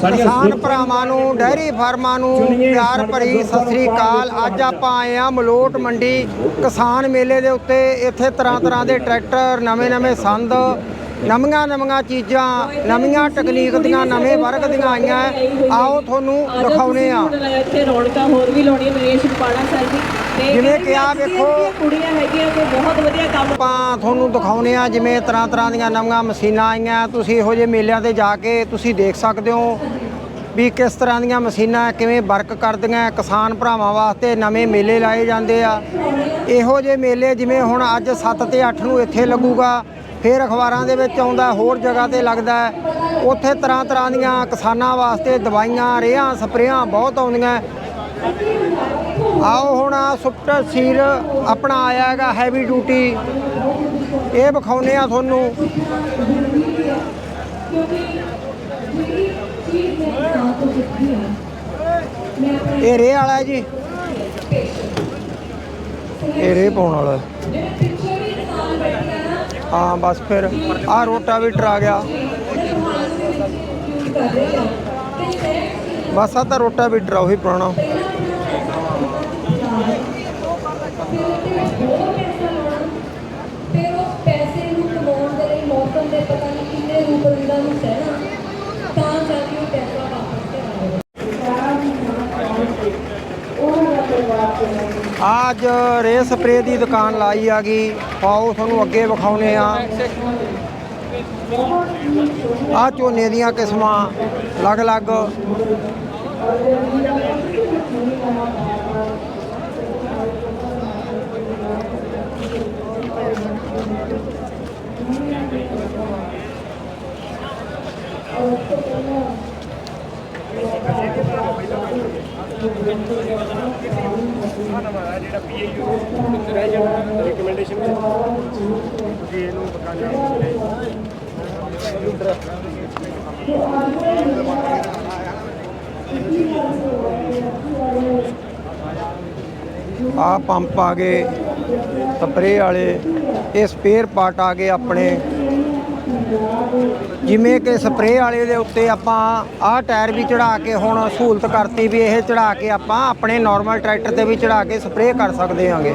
ਕਿਸਾਨ ਭਰਾਵਾਂ ਨੂੰ ਡੈਰੀ ਫਾਰਮਾਂ ਨੂੰ ਪਿਆਰ ਭਰੀ ਸਤਿ ਸ੍ਰੀ ਅਕਾਲ। ਅੱਜ ਆਪਾਂ ਆਏ ਆ ਮਲੋਟ ਮੰਡੀ ਕਿਸਾਨ ਮੇਲੇ ਦੇ ਉੱਤੇ। ਇੱਥੇ ਤਰ੍ਹਾਂ ਤਰ੍ਹਾਂ ਦੇ ਟਰੈਕਟਰ ਨਵੇਂ ਨਵੇਂ ਸੰਦ ਨਵੀਆਂ ਨਵੀਆਂ ਚੀਜ਼ਾਂ ਨਵੀਆਂ ਟੈਕਨੀਕ ਦੀਆਂ ਨਵੇਂ ਵਰਗ ਦੀਆਂ ਆਈਆਂ। ਆਓ ਤੁਹਾਨੂੰ ਦਿਖਾਉਨੇ ਆ ਇੱਥੇ ਰੌਣਕਾਂ ਹੋਰ ਵੀ ਲਾਉਣੀਆਂ ਨਰੇਸ਼ ਪਾੜਾ ਸਾਹਿਬ ਦੀ। ਤੇ ਜਿਵੇਂ ਕਿ ਅਸੀਂ ਵੇਖੋ। ਕੁੜੀਆਂ ਹੈਗੀਆਂ ਕਿ ਬਹੁਤ ਵਧੀਆ ਕੰਮ ਆਪਾਂ ਤੁਹਾਨੂੰ ਦਿਖਾਉਨੇ ਆ ਜਿਵੇਂ ਤਰ੍ਹਾਂ ਤਰ੍ਹਾਂ ਦੀਆਂ ਨਵੀਆਂ ਮਸ਼ੀਨਾਂ ਆਈਆਂ ਤੁਸੀਂ ਇਹੋ ਜਿਹੇ ਮੇਲਿਆਂ ਤੇ ਜਾ ਕੇ ਤੁਸੀਂ ਦੇਖ ਸਕਦੇ ਹੋ ਵੀ ਕਿਸ ਤਰ੍ਹਾਂ ਦੀਆਂ ਮਸ਼ੀਨਾਂ ਕਿਵੇਂ ਵਰਕ ਕਰਦੀਆਂ ਕਿਸਾਨ ਭਰਾਵਾਂ ਵਾਸਤੇ ਨਵੇਂ ਮੇਲੇ ਲਾਏ ਜਾਂਦੇ ਆ ਇਹੋ ਜਿਹੇ ਮੇਲੇ ਜਿਵੇਂ ਹੁਣ ਅੱਜ 7 ਤੇ 8 ਨੂੰ ਇੱਥੇ ਲੱਗੂਗਾ ਫਿਰ ਅਖਬਾਰਾਂ ਦੇ ਵਿੱਚ ਆਉਂਦਾ ਹੋਰ ਜਗ੍ਹਾ ਤੇ ਲੱਗਦਾ। ਉੱਥੇ ਤਰ੍ਹਾਂ ਤਰ੍ਹਾਂ ਦੀਆਂ ਕਿਸਾਨਾਂ ਵਾਸਤੇ ਦਵਾਈਆਂ ਰੇਹਾਂ ਸਪਰੇਆਂ ਬਹੁਤ ਆਉਂਦੀਆਂ ਆਓ ਹੁਣ ਆਹ ਸੁਪਰ ਸੀਰ ਆਪਣਾ ਆਇਆ ਹੈਗਾ ਹੈਵੀ ਡਿਊਟੀ ਇਹ ਵਿਖਾਉਨੇ ਆ ਤੁਹਾਨੂੰ। ਇਹ ਰੇ ਵਾਲਾ ਜੀ। ਇਹ ਰੇ ਪਾਉਣ ਵਾਲਾ ਹਾਂ। ਬਸ ਫਿਰ ਆਹ ਰੋਟਾਵੀਟਰ ਆ ਗਿਆ। ਬਸ ਆ ਤਾਂ ਰੋਟਾਵੀਟਰ ਆ, ਉਹੀ ਪੁਰਾਣਾ ਫਿਰ ਉਸ ਪੈਸੇ ਨੂੰ ਕਮਾਉਣ ਦੇ ਲਈ ਮੌਸਮ ਦੇ ਪਤਾ ਨਹੀਂ ਕਿੰਨੇ ਰੂਪ ਰੰਗਾਂ ਨੂੰ ਸਹਿਣਾ ਤਾਂ ਜਾ ਕੇ ਉਹ ਪੈਸਾ ਵਾਪਸ ਤੇ ਆਏਗਾ ਅੱਜ ਰੇ ਸਪਰੇ ਦੀ ਦੁਕਾਨ ਲਾਈ ਆ ਗਈ ਪਾਓ ਤੁਹਾਨੂੰ ਅੱਗੇ ਵਿਖਾਉਨੇ ਆ। ਆ ਝੋਨੇ ਦੀਆਂ ਕਿਸਮਾਂ ਅਲੱਗ-ਅਲੱਗ। ਆ ਪੰਪ ਆ ਗਏ ਸਪਰੇ ਵਾਲੇ ਇਹ ਸਪੇਅਰ ਪਾਰਟ ਆ ਗਏ ਆਪਣੇ। ਜਿਵੇਂ ਕਿ ਸਪਰੇਅ ਵਾਲੇ ਦੇ ਉੱਤੇ ਆਪਾਂ ਆਹ ਟਾਇਰ ਵੀ ਚੜਾ ਕੇ ਹੁਣ ਸਹੂਲਤ ਕਰਤੀ ਵੀ ਇਹ ਚੜਾ ਕੇ ਆਪਾਂ ਆਪਣੇ ਨਾਰਮਲ ਟਰੈਕਟਰ ਤੇ ਵੀ ਚੜਾ ਕੇ ਸਪਰੇਅ ਕਰ ਸਕਦੇ ਹਾਂਗੇ।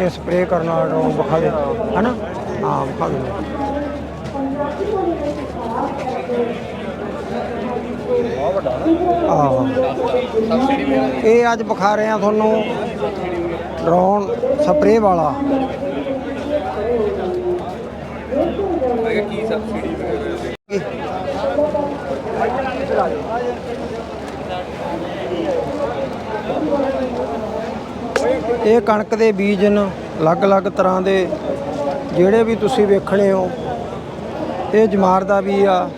ਇਹ ਸਪਰੇ ਕਰਨ ਵਾਲਾ ਡਰੋਨ ਵਿਖਾ ਦੇ, ਹਨਾ? ਹਾਂ, ਵਿਖਾ ਦੇ। ਆਹ ਇਹ ਅੱਜ ਵਿਖਾ ਰਹੇ ਆ ਤੁਹਾਨੂੰ ਡਰੋਨ ਸਪਰੇਅ ਵਾਲਾ। ਕੀ ਸਬਸਿਡੀ ਵਗੈਰਾ ਇਹ ਕਣਕ ਦੇ ਬੀਜ ਨੇ ਅਲੱਗ-ਅਲੱਗ ਤਰ੍ਹਾਂ ਦੇ ਜਿਹੜੇ ਵੀ ਤੁਸੀਂ ਵੇਖਣੇ ਹੋ, ਇਹ ਜਮਾਰ ਦਾ ਵੀ ਆ,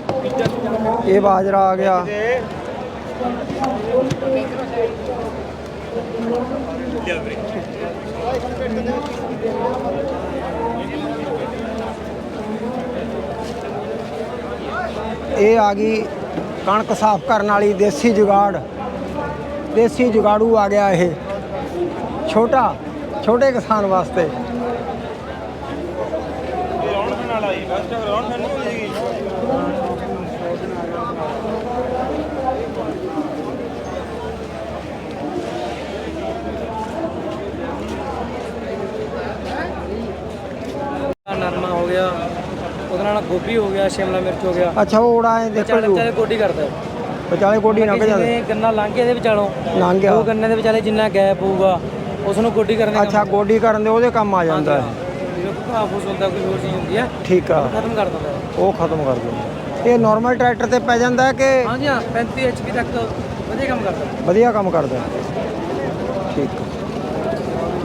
ਇਹ ਬਾਜਰਾ ਆ ਗਿਆ। ਇਹ ਆ ਗਈ ਕਣਕ ਸਾਫ਼ ਕਰਨ ਵਾਲੀ ਦੇਸੀ ਜੁਗਾੜ। ਦੇਸੀ ਜੁਗਾੜੂ ਆ ਗਿਆ ਇਹ। ਛੋਟਾ ਛੋਟੇ ਕਿਸਾਨ ਵਾਸਤੇ। ਨਰਮਾ ਹੋ ਗਿਆ ਉਹਦੇ ਨਾਲ ਗੋਭੀ ਹੋ ਗਿਆ ਸ਼ਿਮਲਾ ਮਿਰਚ ਹੋ ਗਿਆ। ਅੱਛਾ ਉਹ ਉੜਾ ਦੇਖੋ ਵਿਚਾਲੇ ਵਿਚਾਲੇ ਗੋਡੀ ਕਰਦਾ ਵਿਚਾਲੇ ਗੋਡੀ ਲੰਘ ਜਾਂਦੇ। ਗੰਨਾ ਲੰਘ ਗਿਆ ਇਹਦੇ ਵਿਚਾਲੋਂ ਲੰਘ ਗਿਆ। ਉਹ ਗੰਨੇ ਦੇ ਵਿਚਾਲੇ ਜਿੰਨਾ ਗੈਪ ਹੋਊਗਾ ਉਸ ਨੂੰ ਗੋਡੀ ਕਰਨ ਦੇ ਅੱਛਾ ਗੋਡੀ ਕਰਨ ਦੇ ਉਹਦੇ ਕੰਮ ਆ ਜਾਂਦਾ ਹੈ। ਜਿਵੇਂ ਕੋਈ ਘਾਹ ਫੂਸ ਹੁੰਦਾ ਕੋਈ ਹੋਰ ਚੀਜ਼ ਹੁੰਦੀ ਹੈ ਠੀਕ ਆ। ਖਤਮ ਕਰ ਦਿੰਦਾ ਹੈ। ਉਹ ਖਤਮ ਕਰ ਦਿੰਦੇ ਇਹ ਨਾਰਮਲ ਟਰੈਕਟਰ ਤੇ ਪੈ ਜਾਂਦਾ ਹੈ ਕਿ ਹਾਂਜੀ ਹਾਂ 35 ਐਚਪੀ ਤੱਕ ਵਧੀਆ ਕੰਮ ਕਰਦਾ। ਵਧੀਆ ਕੰਮ ਕਰਦਾ ਠੀਕ।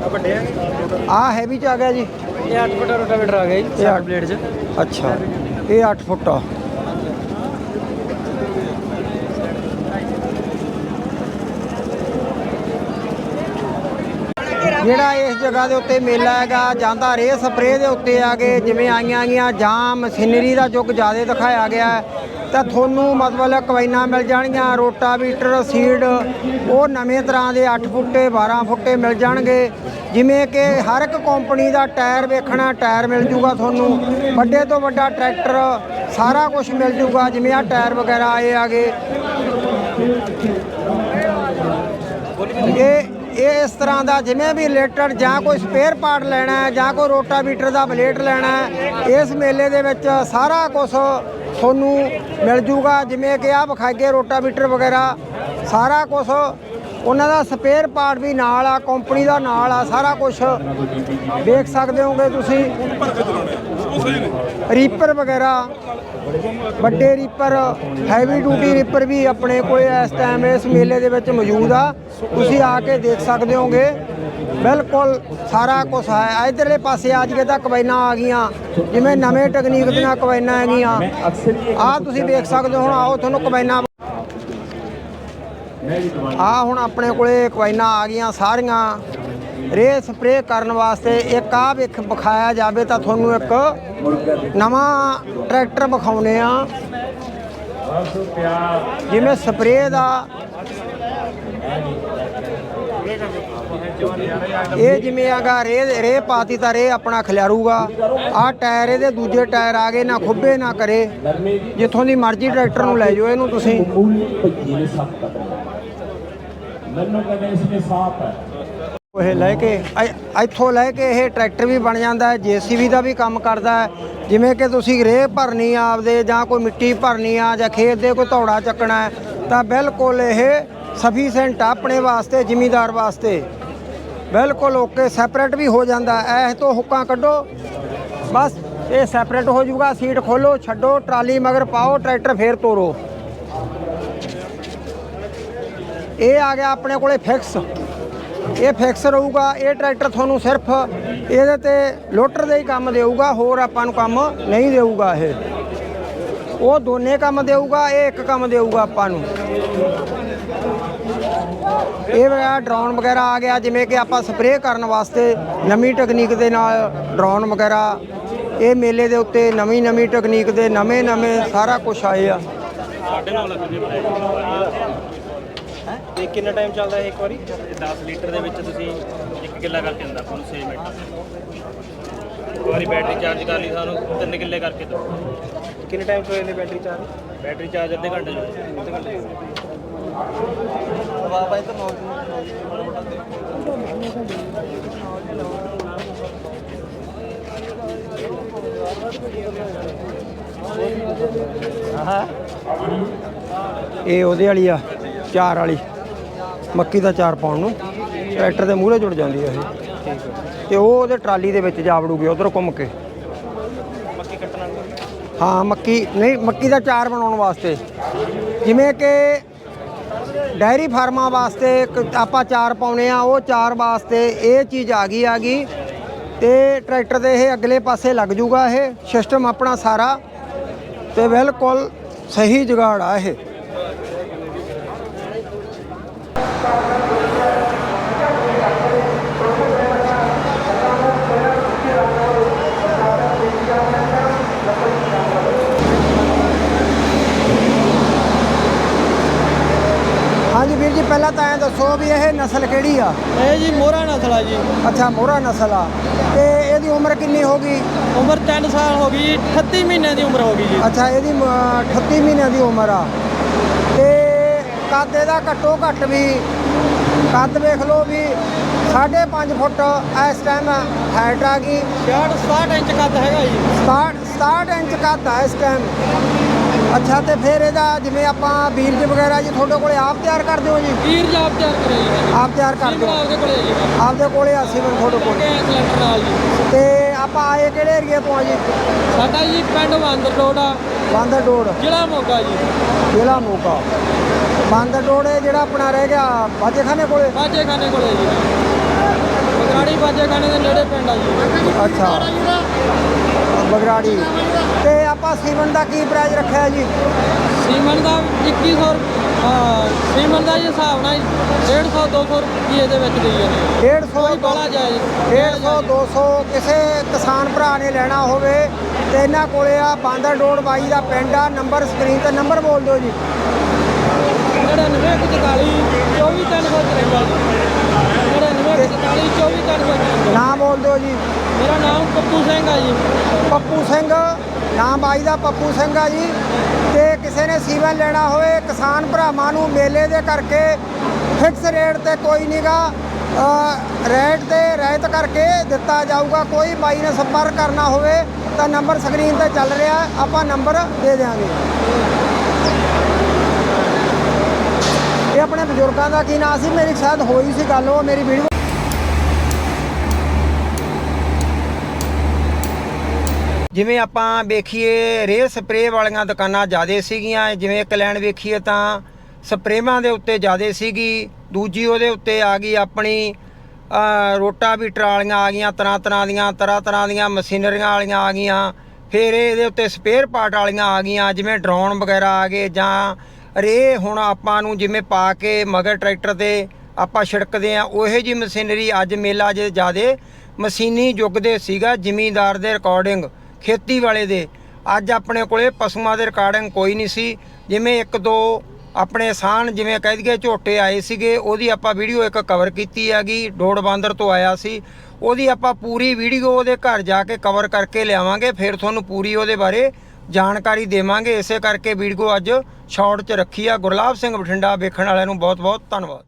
ਆ ਵੱਡੇ ਆ ਆ ਹੈਵੀ ਚ ਆ ਗਿਆ ਜੀ। ਇਹ 8 ਫੁੱਟ ਰੋਟਾਵੇਟਰ ਆ ਗਿਆ ਜੀ ਇਹ 60 ਅੱਠ। ਬਲੇਡ 'ਚ। ਅੱਛਾ ਇਹ 8 ਫੁੱਟ ਆ। ਜਿਹੜਾ ਇਸ ਜਗ੍ਹਾ ਦੇ ਉੱਤੇ ਮੇਲਾ ਹੈਗਾ, ਜਾਂਦਾ ਰੇ ਸਪਰੇਅ ਦੇ ਉੱਤੇ ਆ ਗਏ ਜਿਵੇਂ ਆਈਆਂ ਗਈਆਂ ਜਾਂ ਮਸ਼ੀਨਰੀ ਦਾ ਯੁੱਗ ਜ਼ਿਆਦਾ ਦਿਖਾਇਆ ਗਿਆ ਤਾਂ ਤੁਹਾਨੂੰ ਮਤਲਬ ਕਵੈਨਾ ਮਿਲ ਜਾਣਗੀਆਂ, ਰੋਟਾਵੀਟਰ, ਸੀਡ, ਉਹ ਨਵੇਂ ਤਰ੍ਹਾਂ ਦੇ 8 ਫੁੱਟੇ 12 ਫੁੱਟੇ ਮਿਲ ਜਾਣਗੇ। ਜਿਵੇਂ ਕਿ ਹਰ ਇੱਕ ਕੰਪਨੀ ਦਾ ਟਾਇਰ ਵੇਖਣਾ, ਟਾਇਰ ਮਿਲ ਜੂਗਾ ਤੁਹਾਨੂੰ। ਵੱਡੇ ਤੋਂ ਵੱਡਾ ਟਰੈਕਟਰ, ਸਾਰਾ ਕੁਝ ਮਿਲ ਜੂਗਾ, ਜਿਵੇਂ ਆ ਟਾਇਰ ਵਗੈਰਾ ਆਏ ਆਗੇ ਇਹ ਇਹ ਇਸ ਤਰ੍ਹਾਂ ਦਾ ਜਿਵੇਂ ਵੀ ਰਿਲੇਟਡ ਜਾਂ ਕੋਈ ਸਪੇਅਰ ਪਾਰਟ ਲੈਣਾ ਹੈ ਜਾਂ ਕੋਈ ਰੋਟਾਵੀਟਰ ਦਾ ਬਲੇਡ ਲੈਣਾ ਹੈ, ਇਸ ਮੇਲੇ ਦੇ ਵਿੱਚ ਸਾਰਾ ਕੁਝ ਤੁਹਾਨੂੰ ਮਿਲ ਜੂਗਾ। ਜਿਵੇਂ ਕਿ ਆ ਵਿਖਾਈਏ ਰੋਟਾਵੀਟਰ ਵਗੈਰਾ, ਸਾਰਾ ਕੁਝ ਉਹਨਾਂ ਦਾ ਸਪੇਅਰ ਪਾਰਟ ਵੀ ਨਾਲ ਆ ਕੰਪਨੀ ਦਾ ਨਾਲ ਆ, ਸਾਰਾ ਕੁਝ ਦੇਖ ਸਕਦੇ ਹੋਗੇ ਤੁਸੀਂ। ਰੀਪਰ ਵਗੈਰਾ। ਵੱਡੇ ਰੀਪਰ ਹੈਵੀ ਡਿਊਟੀ ਰੀਪਰ ਵੀ ਆਪਣੇ ਕੋਲੇ ਇਸ ਟਾਈਮ ਇਸ ਮੇਲੇ ਦੇ ਵਿੱਚ ਮੌਜੂਦ ਆ। ਤੁਸੀਂ ਆ ਕੇ ਦੇਖ ਸਕਦੇ ਹੋਗੇ। ਬਿਲਕੁਲ ਸਾਰਾ ਕੁਝ ਹੈ ਇਧਰਲੇ ਪਾਸੇ ਆ ਜੀਏ ਤਾਂ ਕਬਾਈਨਾਂ ਆ ਗਈਆਂ। ਜਿਵੇਂ ਨਵੇਂ ਟੈਕਨੀਕ ਦੀਆਂ ਕਬੈਨਾਂ ਹੈਗੀਆਂ। ਆ ਤੁਸੀਂ ਦੇਖ ਸਕਦੇ ਹੋ, ਹੁਣ ਆਓ ਤੁਹਾਨੂੰ ਕਬੈਨਾਂ ਆ ਹੁਣ ਆਪਣੇ ਕੋਲੇ ਕਬੈਨਾਂ ਆ ਗਈਆਂ ਸਾਰੀਆਂ। ਰੇ ਸਪਰੇਅ ਕਰਨ ਵਾਸਤੇ ਇੱਕ ਆ ਵੇਖ ਵਿਖਾਇਆ ਜਾਵੇ ਤਾਂ ਤੁਹਾਨੂੰ ਇੱਕ ਨਵਾਂ ਟਰੈਕਟਰ ਵਿਖਾਉਨੇ ਆ। ਜਿਵੇਂ ਸਪਰੇਅ ਦਾ। ਇਹ ਜਿਵੇਂ ਆਗਾ ਰੇ ਰੇ ਪਾਤੀ ਤਾਂ ਰੇ ਆਪਣਾ ਖਿਲਾਰੂਗਾ। ਆ ਟਾਇਰ ਇਹਦੇ ਦੂਜੇ ਟਾਇਰ ਆ ਗਏ, ਨਾ ਖੁੱਬੇ ਨਾ ਕਰੇ। ਜਿੱਥੋਂ ਦੀ ਮਰਜ਼ੀ ਟਰੈਕਟਰ ਨੂੰ ਲੈ ਜਾਓ ਇਹਨੂੰ ਤੁਸੀਂ ਮੂਲ ਭਈਏ ਨੇ ਸੱਤ ਕਦਮ ਮੈਨੂੰ ਕਹਿੰਦੇ ਇਸ ਨੇ ਸਾਫ਼ ਹੈ। ਇਹ ਲੈ ਕੇ ਇ- ਇੱਥੋਂ ਲੈ ਕੇ ਇਹ ਟਰੈਕਟਰ ਵੀ ਬਣ ਜਾਂਦਾ ਹੈ, ਜੀਸੀਬੀ ਦਾ ਵੀ ਕੰਮ ਕਰਦਾ ਹੈ। ਜਿਵੇਂ ਕਿ ਤੁਸੀਂ ਰੇਹ ਭਰਨੀ ਆ ਆਪਦੇ ਜਾਂ ਕੋਈ ਮਿੱਟੀ ਭਰਨੀ ਆ ਜਾਂ ਖੇਤ ਦੇ ਕੋਈ ਧੌੜਾ ਚੱਕਣਾ ਹੈ, ਤਾਂ ਬਿਲਕੁਲ ਇਹ ਸਫੀਸ਼ੈਂਟ ਆਪਣੇ ਵਾਸਤੇ, ਜ਼ਿਮੀਦਾਰ ਵਾਸਤੇ। ਬਿਲਕੁਲ ਓਕੇ ਸੈਪਰੇਟ ਵੀ ਹੋ ਜਾਂਦਾ ਹੈ। ਇਹ ਤੋਂ ਹੁੱਕਾਂ ਕੱਢੋ, ਬਸ ਇਹ ਸੈਪਰੇਟ ਹੋ ਜਾਊਗਾ, ਸੀਟ ਖੋਲੋ, ਛੱਡੋ, ਟਰਾਲੀ ਮਗਰ ਪਾਓ, ਟਰੈਕਟਰ ਫੇਰ ਤੋਰੋ। ਇਹ ਆ ਗਿਆ ਆਪਣੇ ਕੋਲੇ ਫਿਕਸ ਇਹ ਫਿਕਸ ਰਹੂਗਾ, ਇਹ ਟਰੈਕਟਰ ਤੁਹਾਨੂੰ ਸਿਰਫ ਇਹਦੇ ਤੇ ਲੋਟਰ ਦੇ ਹੀ ਕੰਮ ਦੇਊਗਾ, ਹੋਰ ਆਪਾਂ ਨੂੰ ਕੰਮ ਨਹੀਂ ਦੇਊਗਾ ਇਹ। ਉਹ ਦੋਨੇ ਕੰਮ ਦੇਊਗਾ, ਇਹ ਇੱਕ ਕੰਮ ਦੇਊਗਾ ਆਪਾਂ ਨੂੰ। ਇਹ ਵਗੈਰਾ ਡਰੋਨ ਵਗੈਰਾ ਆ ਗਿਆ, ਜਿਵੇਂ ਕਿ ਆਪਾਂ ਸਪਰੇਅ ਕਰਨ ਵਾਸਤੇ ਨਵੀਂ ਟੈਕਨੀਕ ਦੇ ਨਾਲ ਡਰੋਨ ਵਗੈਰਾ। ਇਹ ਮੇਲੇ ਦੇ ਉੱਤੇ ਨਵੀਂ ਨਵੀਂ ਟੈਕਨੀਕ ਦੇ ਨਵੇਂ ਨਵੇਂ ਸਾਰਾ ਕੁਝ ਆਏ ਆ। ਇਹ ਕਿੰਨਾ ਟਾਈਮ ਚੱਲਦਾ ਹੈ ਇੱਕ ਵਾਰੀ? 10 ਲੀਟਰ ਦੇ ਵਿੱਚ ਤੁਸੀਂ 1 ਕਿੱਲਾ ਕਰਕੇ ਦਿੰਦਾ ਆਪਾਂ ਨੂੰ 6 ਮਿੰਟ। ਇੱਕ ਵਾਰੀ ਬੈਟਰੀ ਚਾਰਜ ਕਰ ਲਈ ਸਾਨੂੰ 3 ਕਿੱਲੇ ਕਰਕੇ ਦਿਓ। ਕਿੰਨੇ ਟਾਈਮ ਤੋਂ ਇਹਨੇ ਬੈਟਰੀ ਚਾਰਜ ਬੈਟਰੀ ਚਾਰਜ ਅੱਧੇ ਘੰਟੇ ਚ। ਅੱਧੇ ਘੰਟੇ ਇਹ ਤਾਂ ਇਹ ਉਹਦੇ ਵਾਲੀ ਆ ਚਾਰ ਵਾਲੀ। ਮੱਕੀ ਦਾ ਚਾਰ ਪਾਉਣ ਨੂੰ। ਟਰੈਕਟਰ ਦੇ ਮੂਹਰੇ ਜੁੜ ਜਾਂਦੀ ਹੈ ਇਹ। ਤੇ ਉਹ ਉਹਦੇ ਟਰਾਲੀ ਦੇ ਵਿੱਚ ਜਾ ਵੜੂਗੀ ਉਧਰ ਘੁੰਮ ਕੇ। ਮੱਕੀ ਕੱਟਣਾ ਹਾਂ, ਮੱਕੀ, ਨਹੀਂ, ਮੱਕੀ ਦਾ ਚਾਰ ਬਣਾਉਣ ਵਾਸਤੇ। ਜਿਵੇਂ ਕਿ ਡਾਇਰੀ ਫਾਰਮਾਂ ਵਾਸਤੇ ਇੱਕ ਆਪਾਂ ਚਾਰ ਪਾਉਨੇ ਆ, ਉਹ ਚਾਰ ਵਾਸਤੇ ਇਹ ਚੀਜ਼ ਆ ਗਈ ਆ ਗਈ। ਤੇ ਟਰੈਕਟਰ ਦੇ ਇਹ ਅਗਲੇ ਪਾਸੇ ਲੱਗ ਜੂਗਾ ਇਹ। ਸਿਸਟਮ ਆਪਣਾ ਸਾਰਾ। ਤੇ ਬਿਲਕੁਲ ਸਹੀ ਜੁਗਾੜ ਆ ਇਹ ਹਾਂਜੀ ਵੀਰ ਜੀ ਪਹਿਲਾਂ ਤਾਂ ਐਂ ਦੱਸੋ ਵੀ ਇਹ ਨਸਲ ਕਿਹੜੀ ਆ? ਇਹ ਜੀ ਮੋਹਰਾ ਨਸਲ ਆ ਜੀ। ਅੱਛਾ ਮੋਹਰਾ ਨਸਲ ਆ। ਤੇ ਇਹਦੀ ਉਮਰ ਕਿੰਨੀ ਹੋ ਗਈ? ਉਮਰ 3 ਸਾਲ ਹੋ ਗਈ 38 ਮਹੀਨਿਆਂ ਦੀ ਉਮਰ ਹੋ ਗਈ ਜੀ। ਅੱਛਾ ਇਹਦੀ ਮ- 38 ਮਹੀਨਿਆਂ ਦੀ ਉਮਰ ਆ। ਤੇ ਕੱਦ ਇਹਦਾ ਘੱਟੋ ਘੱਟ ਵੀ ਕੱਦ ਵੇਖ ਲਓ ਵੀ 5.5 ਫੁੱਟ ਇਸ ਟਾਈਮ ਹਾਈਟ ਆ ਗਈ। 60 60 ਇੰਚ ਕੱਦ ਹੈਗਾ ਜੀ। 67 67 ਇੰਚ ਕੱਦ ਆ ਇਸ ਟਾਈਮ ਅੱਛਾ ਤੇ ਫਿਰ ਇਹਦਾ ਜਿਵੇਂ ਆਪਾਂ ਬੀਰਜ ਵਗੈਰਾ ਜੀ ਤੁਹਾਡੇ ਕੋਲੇ ਆਪ ਤਿਆਰ ਕਰਦੇ ਹੋ ਜੀ? ਵੀਰ ਜਾਬ ਤਿਆਰ ਕਰਿਆ ਜੀ ਆਪ ਤਿਆਰ ਕਰਦੇ ਹੋ? ਆਪਦੇ ਕੋਲੇ ਜੀ ਆਪਦੇ ਕੋਲੇ ਆ ਸੀਮਨ ਤੁਹਾਡੇ ਕੋਲ। ਗੈਸ ਸਿਲੰਡਰ ਨਾਲ ਜੀ। ਤੇ ਆਪਾਂ ਆਏ ਕਿਹੜੇ ਏਰੀਏ ਤੋਂ ਆ ਜੀ? ਸਾਡਾ ਜੀ ਪਿੰਡ ਬਾਂਦਰ ਆ। ਬਾਂਦਰ ਡੋੜ ਜ਼ਿਲ੍ਹਾ ਮੋਗਾ ਜੀ। ਜ਼ਿਲ੍ਹਾ ਮੋਗਾ। ਬਾਂਦਰ ਡੋੜ ਇਹ ਜਿਹੜਾ ਆਪਣਾ ਰਹਿ ਗਿਆ ਬਾਜੇਖਾਨੇ ਕੋਲੇ? ਬਾਜੇ ਖਾਨੇ ਕੋਲੇ ਜੀ। ਬਗਰਾੜੀ ਬਾਜੇ ਖਾਨੇ ਦੇ ਨੇੜੇ ਪਿੰਡ ਆ ਜੀ। ਅੱਛਾ। ਬਗਰਾੜੀ। ਤੇ ਆਪਾਂ ਸੀਮਨ ਦਾ ਕੀ ਪ੍ਰਾਈਸ ਰੱਖਿਆ ਜੀ? ਸੀਮਨ ਦਾ 2100 ਹਾਂ ਸੀਮਨ ਦਾ ਜੀ ਹਿਸਾਬ ਨਾਲ 150 200 ਰੁਪਏ ਦੇ ਵਿੱਚ ਦੇਈ ਜਾਂਦੇ 150 ਕੋਈ ਬਾਲਾ ਜਾਇਜ਼ 150 200 ਕਿਸੇ ਕਿਸਾਨ ਭਰਾ ਨੇ ਲੈਣਾ ਹੋਵੇ ਤੇ ਇਹਨਾਂ ਕੋਲੇ ਆ ਬਾਂਦਰ ਡੋੜ ਬਾਈ ਦਾ ਪਿੰਡ ਆ ਨੰਬਰ ਸਕਰੀਨ ਤੇ ਨੰਬਰ ਬੋਲ ਦਿਓ ਜੀ। 99 44 24353 99 44 24353 ਨਾਮ ਬੋਲ ਦਿਓ ਜੀ। ਮੇਰਾ ਨਾਮ ਪੱਪੂ ਸਿੰਘ ਆ ਜੀ। ਪੱਪੂ ਸਿੰਘ, ਨਾਮ ਬਾਈ ਦਾ ਪੱਪੂ ਸਿੰਘ ਆ ਜੀ। ਤੇ ਕਿਸੇ ਨੇ ਸੀਵਨ ਲੈਣਾ ਹੋਵੇ, ਕਿਸਾਨ ਭਰਾਵਾਂ ਨੂੰ ਮੇਲੇ ਦੇ ਕਰਕੇ ਫਿਕਸ ਰੇਟ ਤੇ ਕੋਈ ਨਹੀਂਗਾ ਰੇਟ ਤੇ ਰਹਿਤ ਕਰਕੇ ਦਿੱਤਾ ਜਾਊਗਾ। ਕੋਈ ਬਾਈ ਨੇ ਸੰਪਰਕ ਕਰਨਾ ਹੋਵੇ ਤਾਂ ਨੰਬਰ ਸਕਰੀਨ ਤੇ ਚੱਲ ਰਿਹਾ। ਆਪਾਂ ਨੰਬਰ ਦੇ ਦਿਆਂਗੇ। ਇਹ ਆਪਣੇ ਬਜ਼ੁਰਗਾਂ ਦਾ ਕੀ ਨਾਂ ਸੀ? ਮੇਰੀ ਸ਼ਾਇਦ ਹੋਈ ਸੀ ਗੱਲ, ਉਹ ਮੇਰੀ ਵੀਡੀਓ ਜਿਵੇਂ ਆਪਾਂ ਵੇਖੀਏ ਰੇ ਸਪਰੇਅ ਵਾਲੀਆਂ ਦੁਕਾਨਾਂ ਜ਼ਿਆਦੇ ਸੀਗੀਆਂ ਜਿਵੇਂ ਇੱਕ ਲੈਣ ਵੇਖੀਏ ਤਾਂ ਸਪਰੇਵਾਂ ਦੇ ਉੱਤੇ ਜ਼ਿਆਦੇ ਸੀਗੀ ਦੂਜੀ ਉਹਦੇ ਉੱਤੇ ਆ ਗਈ ਆਪਣੀ ਅ, ਵੀ ਟਰਾਲੀਆਂ ਆ ਗਈਆਂ ਤਰ੍ਹਾਂ ਤਰ੍ਹਾਂ ਦੀਆਂ ਤਰ੍ਹਾਂ ਤਰ੍ਹਾਂ ਦੀਆਂ ਮਸ਼ੀਨਰੀਆਂ ਵਾਲੀਆਂ ਆ ਗਈਆਂ ਫਿਰ ਇਹਦੇ ਉੱਤੇ ਸਪੇਅਰ ਪਾਰਟ ਵਾਲੀਆਂ ਆ ਗਈਆਂ ਜਿਵੇਂ ਡਰੋਨ ਵਗੈਰਾ ਆ ਗਏ ਜਾਂ ਰੇ ਹੁਣ ਆਪਾਂ ਨੂੰ ਜਿਵੇਂ ਪਾ ਕੇ ਮਗਰ ਟਰੈਕਟਰ ਤੇ ਆਪਾਂ ਛਿੜਕਦੇ ਆ ਉਹੋ ਜੀ ਮਸ਼ੀਨਰੀ ਅੱਜ ਮੇਲਾ ਜੇ ਜ਼ਿਆਦੇ ਮਸ਼ੀਨੀ ਯੁੱਗ ਦੇ ਸੀਗਾ ਜ਼ਿਮੀਂਦਾਰ ਦੇ ਰਿਕਾਰਡਿੰਗ ਖੇਤੀ ਵਾਲੇ ਦੇ। ਅੱਜ ਆਪਣੇ ਕੋਲੇ ਪਸ਼ੂਆਂ ਦੇ ਰਿਕਾਰਡਿੰਗ ਕੋਈ ਨਹੀਂ ਸੀ। ਜਿਵੇਂ ਇੱਕ ਦੋ ਆਪਣੇ ਸਾਨ ਜਿਵੇਂ ਕਹਿ ਦਈਏ ਝੋਟੇ ਆਏ ਸੀਗੇ, ਉਹਦੀ ਆਪਾਂ ਵੀਡੀਓ ਇੱਕ ਕਵਰ ਕੀਤੀ ਹੈਗੀ ਡੋੜ ਬਾਂਦਰ ਤੋਂ ਆਇਆ ਸੀ। ਉਹਦੀ ਆਪਾਂ ਪੂਰੀ ਵੀਡੀਓ ਉਹਦੇ ਘਰ ਜਾ ਕੇ ਕਵਰ ਕਰਕੇ ਲਿਆਵਾਂਗੇ, ਫਿਰ ਤੁਹਾਨੂੰ ਪੂਰੀ ਉਹਦੇ ਬਾਰੇ ਜਾਣਕਾਰੀ ਦੇਵਾਂਗੇ। ਇਸੇ ਕਰਕੇ ਵੀਡੀਓ ਅੱਜ ਸ਼ਾਰਟ 'ਚ ਰੱਖੀ ਆ। ਗੁਰਲਾਬ ਸਿੰਘ ਬਠਿੰਡਾ ਵੇਖਣ ਵਾਲਿਆਂ ਨੂੰ ਬਹੁਤ ਬਹੁਤ ਧੰਨਵਾਦ।